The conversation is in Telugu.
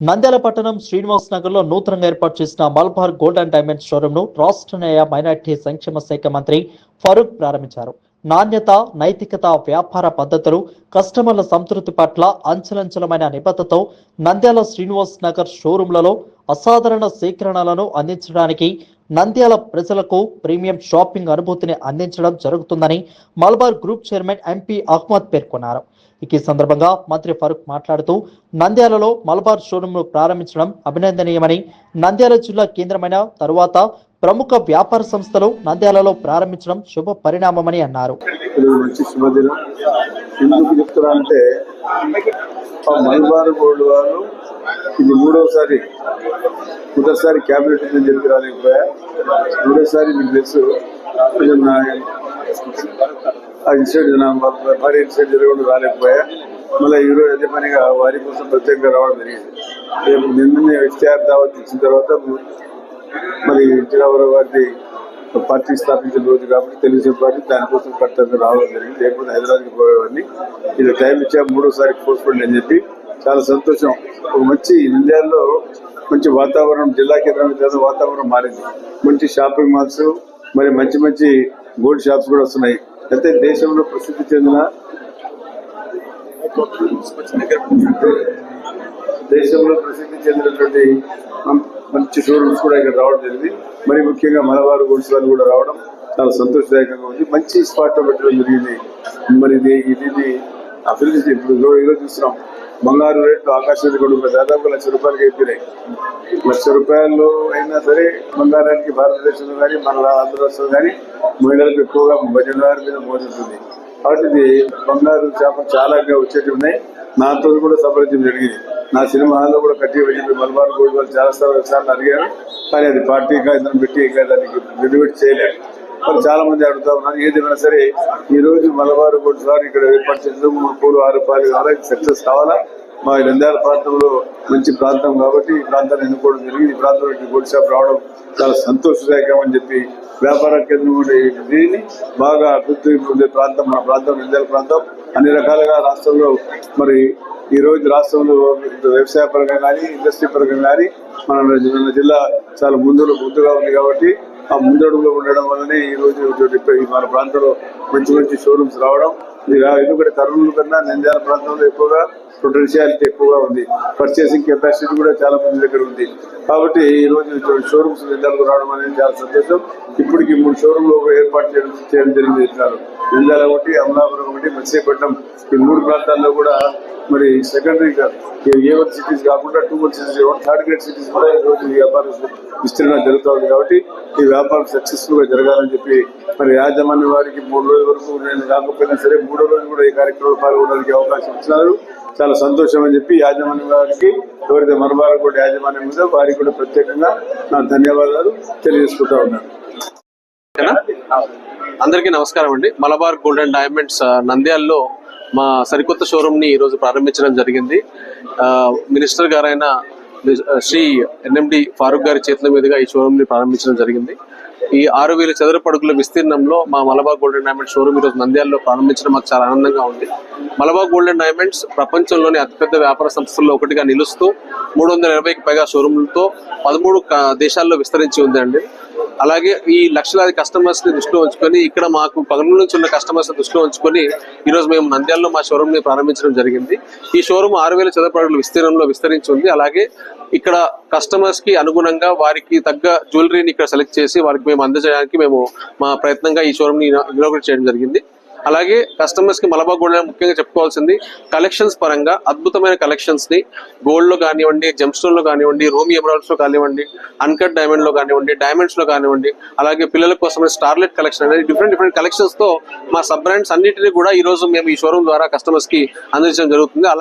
నంద్యాల పట్టణం శ్రీనివాస్ నగర్లో నూతనంగా ఏర్పాటు చేసిన మల్బార్ గోల్డ్ అండ్ డైమండ్ షోరూమ్ను రాష్ట్ర న్యాయ మైనార్టీ సంక్షేమ శాఖ మంత్రి ఫరూక్ ప్రారంభించారు. నాణ్యత నైతికత వ్యాపార పద్ధతులు కస్టమర్ల సంతృప్తి పట్ల అంచలంచలమైన నిబద్ధతో నంద్యాల శ్రీనివాస్ నగర్ షోరూంలలో అసాధారణ సేకరణలను అందించడానికి నంద్యాల ప్రజలకు ప్రీమియం షాపింగ్ అనుభూతిని అందించడం జరుగుతుందని Malabar group chairman MP Ahmad పేర్కొన్నారు. ఈ సందర్భంగా మంత్రి ఫరూక్ మాట్లాడుతూ నంద్యాలలో మలబార్ షోరూంను ప్రారంభించడం అభినందనీయమని నంద్యాల జిల్లా కేంద్రమైన తరువాత ప్రముఖ వ్యాపార సంస్థలు నంద్యాలలో ప్రారంభించడం శుభ పరిణామమని అన్నారు. ఎందుకు చెప్తున్నా అంటే మలబార్ గోల్డ్ వాళ్ళు ఇది మూడవసారి మొదటిసారి క్యాబినెట్ అని చెప్పి రాలేకపోయా? మూడోసారి మీకు తెలుసు నా ఆ ఇన్సిడెంట్ నా భారీ ఇన్సిడెంట్ జరగకుండా రాలేకపోయా? మళ్ళీ ఈరోజు అదే పనిగా వారి కోసం ప్రత్యేకంగా రావడం జరిగింది. రేపు నిన్ననే ఇఫ్తియార్ దావత్ ఇచ్చిన తర్వాత మరి చిరావరావు గారిది పార్టీ స్థాపించిన రోజు కాబట్టి తెలుగుదేశం పార్టీ దానికోసం కర్తవ్యం రావడం జరిగింది. లేకపోతే హైదరాబాద్కి పోయేవాడిని. ఇది టైం ఇచ్చా మూడోసారి పోస్ట్పోండ్ అని చెప్పి చాలా సంతోషం. ఒక మంచి ఇండియాలో మంచి వాతావరణం జిల్లా కేంద్రం వాతావరణం మారింది. మంచి షాపింగ్ మాల్స్ మరి మంచి మంచి గోల్డ్ షాప్స్ కూడా వస్తున్నాయి. అయితే దేశంలో ప్రసిద్ధి చెందిన దేశంలో ప్రసిద్ధి చెందినటువంటి మంచి షోరూమ్స్ కూడా ఇక్కడ రావడం జరిగింది. మరి ముఖ్యంగా మలబార్ గోల్డ్స్ వాళ్ళు కూడా రావడం చాలా సంతోషదాయకంగా ఉంది. మంచి స్పాట్ పెట్టడం జరిగింది మరి ఇది ఇది అభివృద్ధి ఇప్పుడు ఈరోజు చూస్తున్నాం బంగారు రేట్లు ఆకాశానికి కూడా దాదాపు లక్ష రూపాయలకి అయిపోయినాయి. లక్ష రూపాయలు అయినా సరే బంగారానికి భారతదేశంలో కానీ మన ఆంధ్ర రాష్ట్రంలో కానీ మహిళలకు ఎక్కువగా భజనవారి మీద మోజుతుంది కాబట్టి ఇది బంగారు చేపలు చాలా వచ్చేటి ఉన్నాయి. నాతో కూడా సంప్రదించడం జరిగింది. నా సినిమా హాల్లో కూడా కట్టి వెళ్ళి మలబార్ గోల్డ్ వాళ్ళు చాలా సార్లు అడిగారు. కానీ అది పార్టీగా ఇద్దరు పెట్టి ఇంకా దానికి రినివేట్ చేయలేదు. మరి చాలా మంది అడుగుతా ఉన్నారు ఏదైనా సరే ఈ రోజు మలబారు గోల్డ్ సార్ ఇక్కడ ఏర్పాటు చేసిన మూడు ఆరు రూపాయలు కావాలా? సక్సెస్ కావాలా? మా నంద్యాల ప్రాంతంలో మంచి ప్రాంతం కాబట్టి ఈ ప్రాంతాన్ని ఎన్నుకోవడం జరిగింది. ఈ ప్రాంతంలో ఈ గోల్డ్ షాప్ రావడం చాలా సంతోషదాయకం అని చెప్పి వ్యాపార కేంద్రం ఉండే బాగా అభివృద్ధి పొందే ప్రాంతం మన ప్రాంతం నంద్యాల ప్రాంతం. అన్ని రకాలుగా రాష్ట్రంలో మరి ఈ రోజు రాష్ట్రంలో వ్యవసాయ పరంగా కానీ ఇండస్ట్రీ పరంగా కానీ మన మన జిల్లా చాలా ముందు ముందుగా ఉంది కాబట్టి ఆ ముందడుగులో ఉండడం వల్లనే ఈ రోజు ఈ మన ప్రాంతంలో మంచి మంచి షోరూమ్స్ రావడం. ఎందుకంటే కర్నూలు కన్నా నంద్యాల ప్రాంతంలో ఎక్కువగా పొటెన్షియాలిటీ ఎక్కువగా ఉంది. పర్చేసింగ్ కెపాసిటీ కూడా చాలా మంది దగ్గర ఉంది. కాబట్టి ఈ రోజు షోరూమ్స్ నిందాలకు రావడం అనేది చాలా సంతోషం. ఇప్పటికి మూడు షోరూమ్లు ఏర్పాటు చేయడం చేయడం జరిగింది ఇస్తున్నారు ఒకటి అమలాపురం ఒకటి మత్స్యపట్నం. ఈ మూడు ప్రాంతాల్లో కూడా మరి సెకండరీగా ఏ వన్ సిటీస్ కాకుండా two one cities third grade cities కూడా ఈ రోజు ఈ వ్యాపారం విస్తరణ జరుగుతుంది కాబట్టి ఈ వ్యాపారం సక్సెస్ఫుల్గా జరగాలని చెప్పి మరి యాజమాన్య వారికి మూడు రోజుల వరకు నేను రాకపోయినా సరే మూడో రోజు కూడా ఈ కార్యక్రమంలో పాల్గొనడానికి అవకాశం ఇచ్చినారు. చాలా సంతోషం అని చెప్పి యాజమాన్యం వారికి ఎవరైతే మరబార కూడా యాజమాన్యం ఉందో వారికి కూడా ప్రత్యేకంగా నా ధన్యవాదాలు తెలియజేసుకుంటా ఉన్నాను. అందరికీ నమస్కారం అండి. మలబార్ గోల్డ్ అండ్ డైమండ్స్ నంద్యాల్లో మా సరికొత్త షోరూమ్ని ఈరోజు ఈ రోజు ప్రారంభించడం జరిగింది. మినిస్టర్ గారైన శ్రీ ఎన్ఎండి ఫారూక్ గారి చేతుల మీదుగా ఈ షోరూమ్ని ప్రారంభించడం జరిగింది. ఈ ఆరు వేల చదరపు అడుగుల విస్తీర్ణంలో మా Malabar golden and diamonds showroom ఈరోజు నంద్యాలలో ప్రారంభించడం మాకు చాలా ఆనందంగా ఉంది. మలబార్ గోల్డెన్ డైమండ్స్ ప్రపంచంలోని అతిపెద్ద వ్యాపార సంస్థల్లో ఒకటిగా నిలుస్తూ మూడు వందల ఇరవైకి పైగా షోరూమ్లతో పదమూడు దేశాల్లో విస్తరించి ఉంది అండి అలాగే ఈ లక్షలాది కస్టమర్స్ని దృష్టిలో ఉంచుకొని ఇక్కడ మాకు పగలు నుంచి ఉన్న కస్టమర్స్ దృష్టిలో ఉంచుకొని ఈ రోజు మేము నంద్యాలలో మా షోరూమ్ని ప్రారంభించడం జరిగింది. ఈ షోరూమ్ ఆరు వేల చదరపు విస్తీర్ణంలో విస్తరించి ఉంది. అలాగే ఇక్కడ కస్టమర్స్కి అనుగుణంగా వారికి తగ్గ జ్యువెలరీని ఇక్కడ సెలెక్ట్ చేసి వారికి మేము అందజేయడానికి మేము మా ప్రయత్నంగా ఈ షోరూమ్ని ఇనాగ్రేట్ చేయడం జరిగింది. అలాగే కస్టమర్స్కి మలబా గోల్డ్ ముఖ్యంగా చెప్పుకోవాల్సింది కలెక్షన్స్ పరంగా అద్భుతమైన కలెక్షన్స్ని గోల్డ్లో కానివ్వండి జెమ్ స్టోన్లో కానివ్వండి రోమి ఎమరాల్డ్స్లో కానివ్వండి అన్కట్ డైమండ్లో కానివ్వండి డైమండ్స్లో కానివ్వండి అలాగే పిల్లల కోసం స్టార్లెట్ కలెక్షన్ అనేది డిఫరెంట్ డిఫరెంట్ కలెక్షన్స్తో మా సబ్ బ్రాండ్స్ అన్నిటిని కూడా ఈ రోజు మేము ఈ షోరూమ్ ద్వారా కస్టమర్స్కి అందించడం జరుగుతుంది. అలా